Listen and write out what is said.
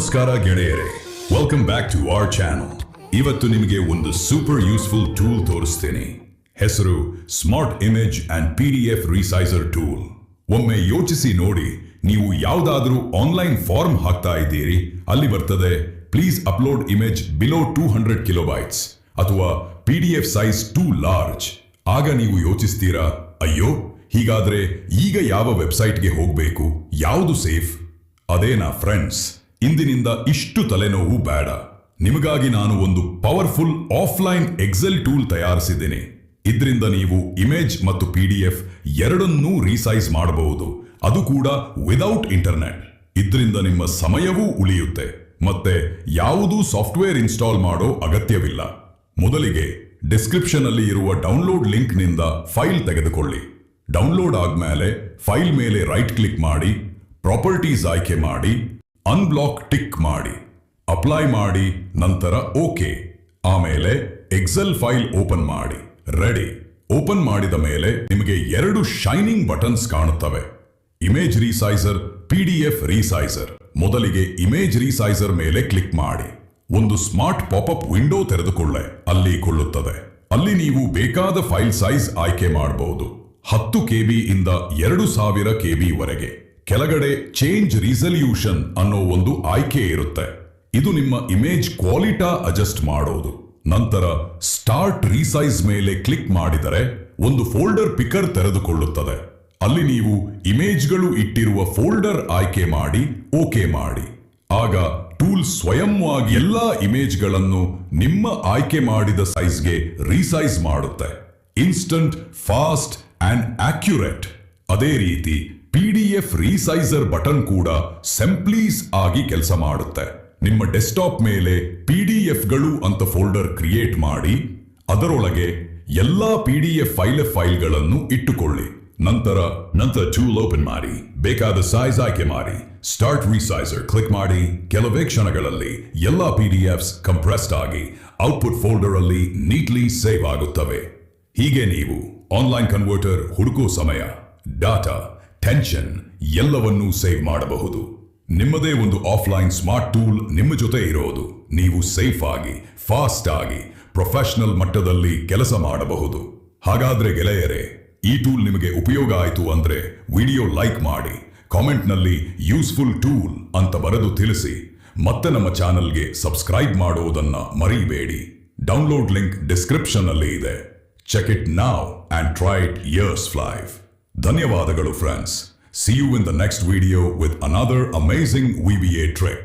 ನಮಸ್ಕಾರ ಗೆಳೆಯರೇ. Welcome back to our channel ಇವತ್ತು ನಿಮಗೆ ಒಂದು ಸೂಪರ್ ಯೂಸ್ಫುಲ್ ಟೂಲ್ ತೋರಿಸ್ತೀನಿ. ಹೆಸರು smart image and P D F resizer tool ಒಮ್ಮೆ ಯೋಚಿಸಿ ನೋಡಿ, ನೀವು ಯಾವುದಾದ್ರೂ ಆನ್ಲೈನ್ ಫಾರ್ಮ್ ಹಾಕ್ತಾ ಇದ್ದೀರಿ, ಅಲ್ಲಿ ಬರ್ತದೆ please upload image below two hundred kilobytes ಅಥವಾ P D F size too large ಆಗ ನೀವು ಯೋಚಿಸ್ತೀರಾ, ಅಯ್ಯೋ, ಹೀಗಾದ್ರೆ ಈಗ ಯಾವ ವೆಬ್ಸೈಟ್ಗೆ ಹೋಗಬೇಕು? ಯಾವುದು ಸೇಫ್ ಅದೇನಾ ಫ್ರೆಂಡ್ಸ್ ಇಂದಿನಿಂದ ಇಷ್ಟು ತಲೆನೋವು ಬೇಡ. ನಿಮಗಾಗಿ ನಾನು ಒಂದು ಪವರ್ಫುಲ್ ಆಫ್ಲೈನ್ ಎಕ್ಸೆಲ್ ಟೂಲ್ ತಯಾರಿಸಿದ್ದೇನೆ. ಇದರಿಂದ ನೀವು ಇಮೇಜ್ ಮತ್ತು ಪಿ ಡಿ ಎಫ್ ಎರಡನ್ನೂ ರೀಸೈಸ್ ಮಾಡಬಹುದು. ಅದು ಕೂಡ ವಿದೌಟ್ ಇಂಟರ್ನೆಟ್. ಇದರಿಂದ ನಿಮ್ಮ ಸಮಯವೂ ಉಳಿಯುತ್ತೆ. ಮತ್ತೆ ಯಾವುದೂ ಸಾಫ್ಟ್ವೇರ್ ಇನ್ಸ್ಟಾಲ್ ಮಾಡೋ ಅಗತ್ಯವಿಲ್ಲ. ಮೊದಲಿಗೆ ಡಿಸ್ಕ್ರಿಪ್ಷನ್ ಅಲ್ಲಿ ಇರುವ ಡೌನ್ಲೋಡ್ ಲಿಂಕ್ನಿಂದ ಫೈಲ್ ತೆಗೆದುಕೊಳ್ಳಿ. ಡೌನ್ಲೋಡ್ ಆದ್ಮೇಲೆ ಫೈಲ್ ಮೇಲೆ ರೈಟ್ ಕ್ಲಿಕ್ ಮಾಡಿ, ಪ್ರಾಪರ್ಟೀಸ್ ಆಯ್ಕೆ ಮಾಡಿ ಅನ್ಬ್ಲಾಕ್ ಟಿಕ್ ಮಾಡಿ. ಅಪ್ಲೈ ಮಾಡಿ, ನಂತರ ಓಕೆ ಆಮೇಲೆ ಎಕ್ಸೆಲ್ ಫೈಲ್ ಓಪನ್ ಮಾಡಿ. ರೆಡಿ ಓಪನ್ ಮಾಡಿದ ಮೇಲೆ ನಿಮಗೆ ಎರಡು ಶೈನಿಂಗ್ ಬಟನ್ಸ್ ಕಾಣುತ್ತವೆ. Image resizer P D F resizer ಮೊದಲಿಗೆ ಇಮೇಜ್ ರೀಸೈಸರ್ ಮೇಲೆ ಕ್ಲಿಕ್ ಮಾಡಿ. ಒಂದು ಸ್ಮಾರ್ಟ್ ಪಾಪಪ್ ವಿಂಡೋ ತೆರೆದುಕೊಳ್ಳೆ. ಅಲ್ಲಿ ಕೊಳ್ಳುತ್ತದೆ ಅಲ್ಲಿ ನೀವು ಬೇಕಾದ ಫೈಲ್ ಸೈಜ್ ಆಯ್ಕೆ ಮಾಡಬಹುದು. ಹತ್ತು ಕೆಬಿ ಇಂದ ಎರಡು ಸಾವಿರ ಕೆಬಿ ವರೆಗೆ. ಕೆಳಗಡೆ ಚೇಂಜ್ ರಿಸಲ್ಯೂಷನ್ ಅನ್ನೋ ಒಂದು ಆಯ್ಕೆ ಇರುತ್ತೆ. ಇದು ನಿಮ್ಮ ಇಮೇಜ್ ಕ್ವಾಲಿಟಾ ಅಡ್ಜಸ್ಟ್ ಮಾಡೋದು. ನಂತರ ಸ್ಟಾರ್ಟ್ ರೀಸೈಸ್ ಮೇಲೆ ಕ್ಲಿಕ್ ಮಾಡಿದರೆ ಒಂದು ಫೋಲ್ಡರ್ ಪಿಕರ್ ತೆರೆದುಕೊಳ್ಳುತ್ತದೆ. ಅಲ್ಲಿ ನೀವು ಇಮೇಜ್ಗಳು ಇಟ್ಟಿರುವ ಫೋಲ್ಡರ್ ಆಯ್ಕೆ ಮಾಡಿ ಓಕೆ ಮಾಡಿ. ಆಗ ಟೂಲ್ ಸ್ವಯಂವಾಗಿ ಎಲ್ಲಾ ಇಮೇಜ್ಗಳನ್ನು ನಿಮ್ಮ ಆಯ್ಕೆ ಮಾಡಿದ ಸೈಜ್ಗೆ ರೀಸೈಸ್ ಮಾಡುತ್ತೆ. ಇನ್ಸ್ಟಂಟ್ ಫಾಸ್ಟ್ ಅಂಡ್ ಆಕ್ಯುರೇಟ್ ಅದೇ ರೀತಿ ರೀಸೈಸರ್ ಬಟನ್ ಕೂಡ ಸೆಂಪ್ಲೀಸ್ ಆಗಿ ಕೆಲಸ ಮಾಡುತ್ತೆ. ನಿಮ್ಮ ಡೆಸ್ಕ್ಟಾಪ್ ಮೇಲೆ ಪಿ ಡಿ ಎಫ್ಗಳು ಅಂತ ಫೋಲ್ಡರ್ ಕ್ರಿಯೇಟ್ ಮಾಡಿ, ಅದರೊಳಗೆ ಎಲ್ಲಾ ಪಿ ಡಿ ಎಫ್ ಫೈಲ್ ಫೈಲ್ಗಳನ್ನು ಇಟ್ಟುಕೊಳ್ಳಿ. ನಂತರ ನಂತರ ಟೂಲ್ ಓಪನ್ ಮಾಡಿ. ಬೇಕಾದ ಸೈಜ್ ಆಯ್ಕೆ ಮಾಡಿ. ಸ್ಟಾರ್ಟ್ ರೀಸೈಸರ್ ಕ್ಲಿಕ್ ಮಾಡಿ. ಕೆಲವೇ ಕ್ಷಣಗಳಲ್ಲಿ ಎಲ್ಲಾ ಪಿ ಡಿ ಎಫ್ಸ್ ಕಂಪ್ರೆಸ್ಡ್ ಆಗಿ ಔಟ್ಪುಟ್ ಫೋಲ್ಡರ್ ಅಲ್ಲಿ ನೀಟ್ಲಿ ಸೇವ್ ಆಗುತ್ತವೆ. ಹೀಗೆ ನೀವು ಆನ್ಲೈನ್ ಕನ್ವರ್ಟರ್ ಹುಡುಕೋ ಸಮಯ. ಡಾಟಾ ಟೆನ್ಷನ್ ಎಲ್ಲವನ್ನೂ ಸೇವ್ ಮಾಡಬಹುದು. ನಿಮ್ಮದೇ ಒಂದು ಆಫ್ಲೈನ್ ಸ್ಮಾರ್ಟ್ ಟೂಲ್ ನಿಮ್ಮ ಜೊತೆ ಇರೋದು. ನೀವು ಸೇಫ್ ಆಗಿ ಫಾಸ್ಟ್ ಆಗಿ ಪ್ರೊಫೆಷನಲ್ ಮಟ್ಟದಲ್ಲಿ ಕೆಲಸ ಮಾಡಬಹುದು. ಹಾಗಾದ್ರೆ ಗೆಳೆಯರೇ, ಈ ಟೂಲ್ ನಿಮಗೆ ಉಪಯೋಗ ಆಯಿತು ಅಂದ್ರೆ ವಿಡಿಯೋ ಲೈಕ್ ಮಾಡಿ ಕಾಮೆಂಟ್ನಲ್ಲಿ ಯೂಸ್ಫುಲ್ ಟೂಲ್ ಅಂತ ಬರೆದು ತಿಳಿಸಿ, ಮತ್ತೆ ನಮ್ಮ ಚಾನಲ್ಗೆ ಸಬ್ಸ್ಕ್ರೈಬ್ ಮಾಡುವುದನ್ನ ಮರೀಬೇಡಿ. ಡೌನ್ಲೋಡ್ ಲಿಂಕ್ ಡಿಸ್ಕ್ರಿಪ್ಷನ್ ಅಲ್ಲಿ ಇದೆ. Check it now and try it years ಫ್ಲೈವ್ ಧನ್ಯವಾದಗಳು friends see you in the next video with another amazing V B A trick